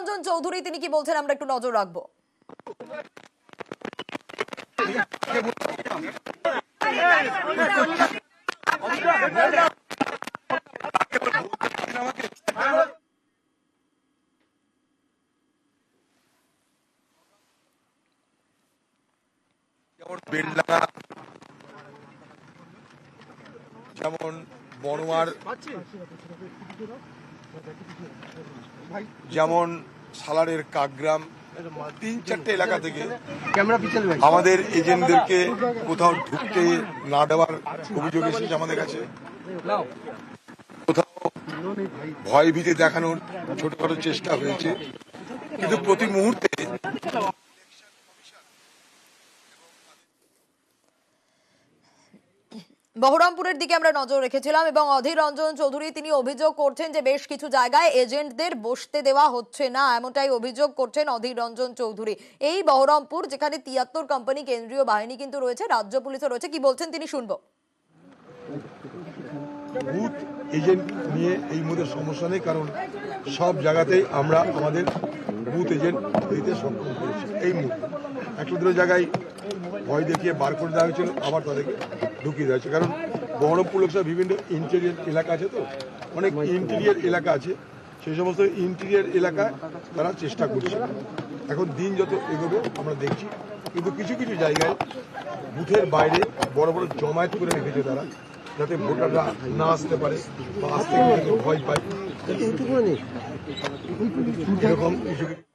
রঞ্জন চৌধুরী তিনি কি বলছেন? আমরা একটু নজর রাখব। যেমন বনোয়ার যেমন সালারের কাকগ্রাম তিন চারটে এলাকা থেকে আমাদের এজেন্টদেরকে কোথাও ঢুকতে না দেওয়ার অভিযোগ এসেছে আমাদের কাছে। কোথাও ভয় ভীতি দেখানোর ছোটখাটো চেষ্টা হয়েছে। কিন্তু প্রতি মুহূর্তে বহরমপুরের দিকে আমরা নজর রেখেছিলাম এবং অধীর রঞ্জন চৌধুরী, তিনি অভিযোগ করছেন যে বেশ কিছু জায়গায় এজেন্টদের বসতে দেওয়া হচ্ছে না, এমনটাই অভিযোগ করছেন অধীর রঞ্জন চৌধুরী। এই বহরমপুর, যেখানে তিয়াত্তর কোম্পানি কেন্দ্রীয় বাহিনী কিন্তু রয়েছে, রাজ্য পুলিশও রয়েছে, কি বলছেন তিনি শুনব। এজেন্ট নিয়ে এই মুহূর্তে সমস্যা নেই, কারণ সব জায়গাতেই আমরা আমাদের বুথ এজেন্ট দিতে সক্ষম এই মুহূর্তে। জায়গায় ভয় দেখিয়ে বার করে দেওয়া হয়েছিল আবার তাদেরকে ঢুকিয়ে দেওয়া হয়েছে। কারণ বহরমপুর লোকসভা বিভিন্ন ইন্টেরিয়ার এলাকা আছে তো অনেক ইন্টেরিয়ার এলাকা আছে সেই সমস্ত ইন্টেরিয়ার এলাকায় তারা চেষ্টা করছে। এখন দিন যত এগোবে আমরা দেখছি। কিন্তু কিছু কিছু জায়গায় বুথের বাইরে বড় বড় জমায়েত করে রেখেছে তারা যাতে ভোটাররা না আসতে পারে বা আসতে ভয় পায়। এরকম কিছু কিছু